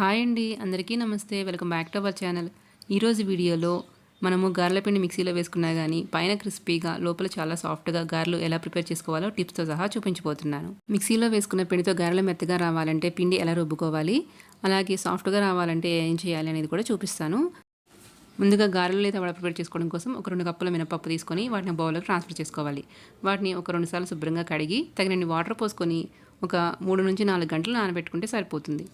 Hi అండి. అందరికీ నమస్తే. Welcome back to our channel. ఈరోజు వీడియోలో మనము గారెల పిండి మిక్సీలో వేసుకున్నా కానీ పైన క్రిస్పీగా లోపల చాలా సాఫ్ట్గా గారెలు ఎలా ప్రిపేర్ చేసుకోవాలో టిప్స్తో సహా చూపించబోతున్నాను. మిక్సీలో వేసుకున్న పిండితో గారెలు మెత్తగా రావాలంటే పిండి ఎలా రుబ్బుకోవాలి అలాగే సాఫ్ట్గా రావాలంటే ఏం చేయాలి అనేది కూడా చూపిస్తాను. ముందుగా గారెలు లేదా వడ ప్రిపేర్ చేసుకోవడం కోసం ఒక రెండు కప్పుల మినపప్పు తీసుకొని వాటిని బౌల్లోకి ట్రాన్స్ఫర్ చేసుకోవాలి. వాటిని ఒక రెండు సార్లు శుభ్రంగా కడిగి తగినన్ని వాటర్ పోసుకొని ఒక మూడు నుంచి నాలుగు గంటలు నానబెట్టుకుంటే సరిపోతుంది.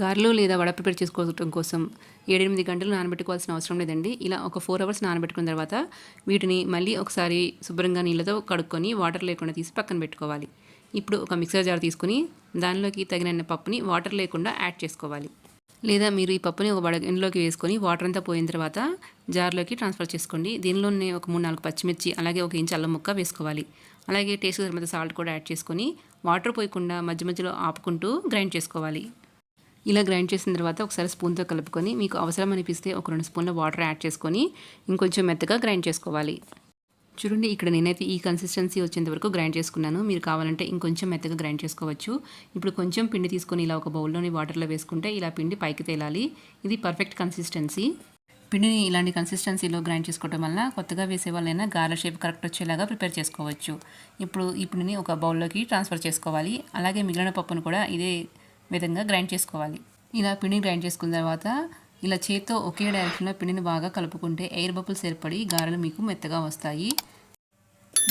గారెలు లేదా వడ ప్రిపేర్ చేసుకోవడం కోసం ఏడెనిమిది గంటలు నానబెట్టుకోవాల్సిన అవసరం లేదండి. ఇలా ఒక ఫోర్ అవర్స్ నానబెట్టుకున్న తర్వాత వీటిని మళ్ళీ ఒకసారి శుభ్రంగా నీళ్ళతో కడుక్కొని వాటర్ లేకుండా తీసి పక్కన పెట్టుకోవాలి. ఇప్పుడు ఒక మిక్సర్ జార్ తీసుకుని దానిలోకి తగిన పప్పుని వాటర్ లేకుండా యాడ్ చేసుకోవాలి. లేదా మీరు ఈ పప్పుని ఒక బడగంలోకి వేసుకొని వాటర్ అంతా పోయిన తర్వాత జార్లోకి ట్రాన్స్ఫర్ చేసుకోండి. దీనిలోనే ఒక మూడు నాలుగు పచ్చిమిర్చి అలాగే ఒక ఇంచు అల్లం ముక్క వేసుకోవాలి. అలాగే టేస్ట్ తర్వాత సాల్ట్ కూడా యాడ్ చేసుకొని వాటర్ పోయకుండా మధ్య మధ్యలో ఆపుకుంటూ గ్రైండ్ చేసుకోవాలి. ఇలా గ్రైండ్ చేసిన తర్వాత ఒకసారి స్పూన్తో కలుపుకొని మీకు అవసరం అనిపిస్తే ఒక రెండు స్పూన్ల వాటర్ యాడ్ చేసుకొని ఇంకొంచెం మెత్తగా గ్రైండ్ చేసుకోవాలి. చూడండి ఇక్కడ నేనైతే ఈ కన్సిస్టెన్సీ వచ్చేంత వరకు గ్రైండ్ చేసుకున్నాను. మీరు కావాలంటే ఇంకొంచెం మెత్తగా గ్రైండ్ చేసుకోవచ్చు. ఇప్పుడు కొంచెం పిండి తీసుకొని ఇలా ఒక బౌల్లోని వాటర్లో వేసుకుంటే ఇలా పిండి పైకి తేలాలి. ఇది పర్ఫెక్ట్ కన్సిస్టెన్సీ పిండిని ఇలాంటి కన్సిస్టెన్సీలో గ్రైండ్ చేసుకోవడం వల్ల కొత్తగా వేసే వాళ్ళైనా గార్ల షేప్ కరెక్ట్ వచ్చేలాగా ప్రిపేర్ చేసుకోవచ్చు. ఇప్పుడు ఈ పిండిని ఒక బౌల్లోకి ట్రాన్స్ఫర్ చేసుకోవాలి. అలాగే మిగిలిన పప్పును కూడా ఇదే విధంగా గ్రైండ్ చేసుకోవాలి. ఇలా పిండిని గ్రైండ్ చేసుకున్న తర్వాత ఇలా చేత్తో ఒకే డైరెక్షన్లో పిండిని బాగా కలుపుకుంటే ఎయిర్ బబుల్స్ ఏర్పడి గారెలు మీకు మెత్తగా వస్తాయి.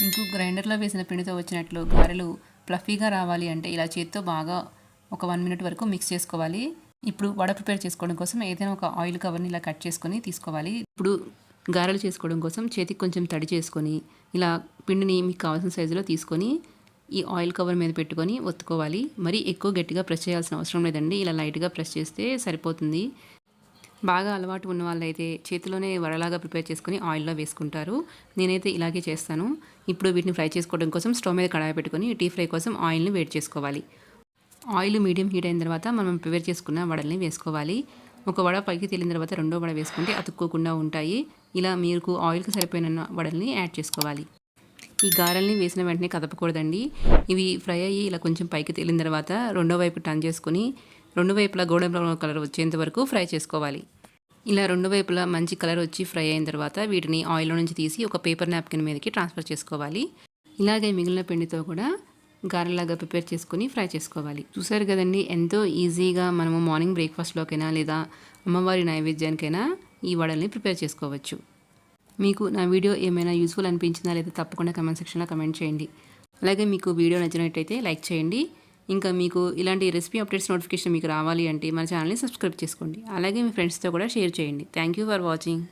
మీకు గ్రైండర్లో వేసిన పిండితో వచ్చినట్లు గారెలు ఫ్లఫీగా రావాలి అంటే ఇలా చేత్తో బాగా ఒక వన్ మినిట్ వరకు మిక్స్ చేసుకోవాలి. ఇప్పుడు వడ ప్రిపేర్ చేసుకోవడం కోసం ఏదైనా ఒక ఆయిల్ కవర్ని ఇలా కట్ చేసుకొని తీసుకోవాలి. ఇప్పుడు గారెలు చేసుకోవడం కోసం చేతికి కొంచెం తడి చేసుకొని ఇలా పిండిని మీకు కావాల్సిన సైజులో తీసుకొని ఈ ఆయిల్ కవర్ మీద పెట్టుకొని ఒత్తుకోవాలి. మరి ఎక్కువ గట్టిగా ప్రెస్ చేయాల్సిన అవసరం లేదండి. ఇలా లైట్గా ప్రెస్ చేస్తే సరిపోతుంది. బాగా అలవాటు ఉన్న వాళ్ళైతే చేతిలోనే వడలాగా ప్రిపేర్ చేసుకొని ఆయిల్లో వేసుకుంటారు. నేనైతే ఇలాగే చేస్తాను. ఇప్పుడు వీటిని ఫ్రై చేసుకోవడం కోసం స్టవ్ మీద కడాయి పెట్టుకొని టీ ఫ్రై కోసం ఆయిల్ని వేడి చేసుకోవాలి. ఆయిల్ మీడియం హీట్ అయిన తర్వాత మనం ప్రిపేర్ చేసుకున్న వడల్ని వేసుకోవాలి. ఒక వడ పైకి తేలిన తర్వాత రెండో వడ వేసుకుంటే అతుక్కోకుండా ఉంటాయి. ఇలా మీకు ఆయిల్కి సరిపోయిన వడల్ని యాడ్ చేసుకోవాలి. ఈ గారెల్ని వేసిన వెంటనే కదపకూడదండి. ఇవి ఫ్రై అయ్యి ఇలా కొంచెం పైకి తేలిన తర్వాత రెండో వైపు టర్న్ చేసుకుని రెండు వైపులా గోల్డెన్ బ్రౌన్ కలర్ వచ్చేంత వరకు ఫ్రై చేసుకోవాలి. ఇలా రెండు వైపులా మంచి కలర్ వచ్చి ఫ్రై అయిన తర్వాత వీటిని ఆయిల్లో నుంచి తీసి ఒక పేపర్ నాప్కిన్ మీదకి ట్రాన్స్ఫర్ చేసుకోవాలి. ఇలాగే మిగిలిన పిండితో కూడా గారెలాగా ప్రిపేర్ చేసుకుని ఫ్రై చేసుకోవాలి. చూసారు కదండి ఎంతో ఈజీగా మనము మార్నింగ్ బ్రేక్ఫాస్ట్లోకైనా లేదా అమ్మవారి నైవేద్యానికైనా ఈ వడల్ని ప్రిపేర్ చేసుకోవచ్చు. మీకు నా వీడియో ఏమైనా యూస్ఫుల్ అనిపించిందా లేదా తప్పకుండా కమెంట్ సెక్షన్లో కమెంట్ చేయండి. అలాగే మీకు వీడియో నచ్చినట్టయితే లైక్ చేయండి. ఇంకా మీకు ఇలాంటి రెసిపీ అప్డేట్స్ నోటిఫికేషన్ మీకు రావాలి అంటే మన ఛానల్ని సబ్స్క్రైబ్ చేసుకోండి. అలాగే మీ ఫ్రెండ్స్తో కూడా షేర్ చేయండి. Thank you for watching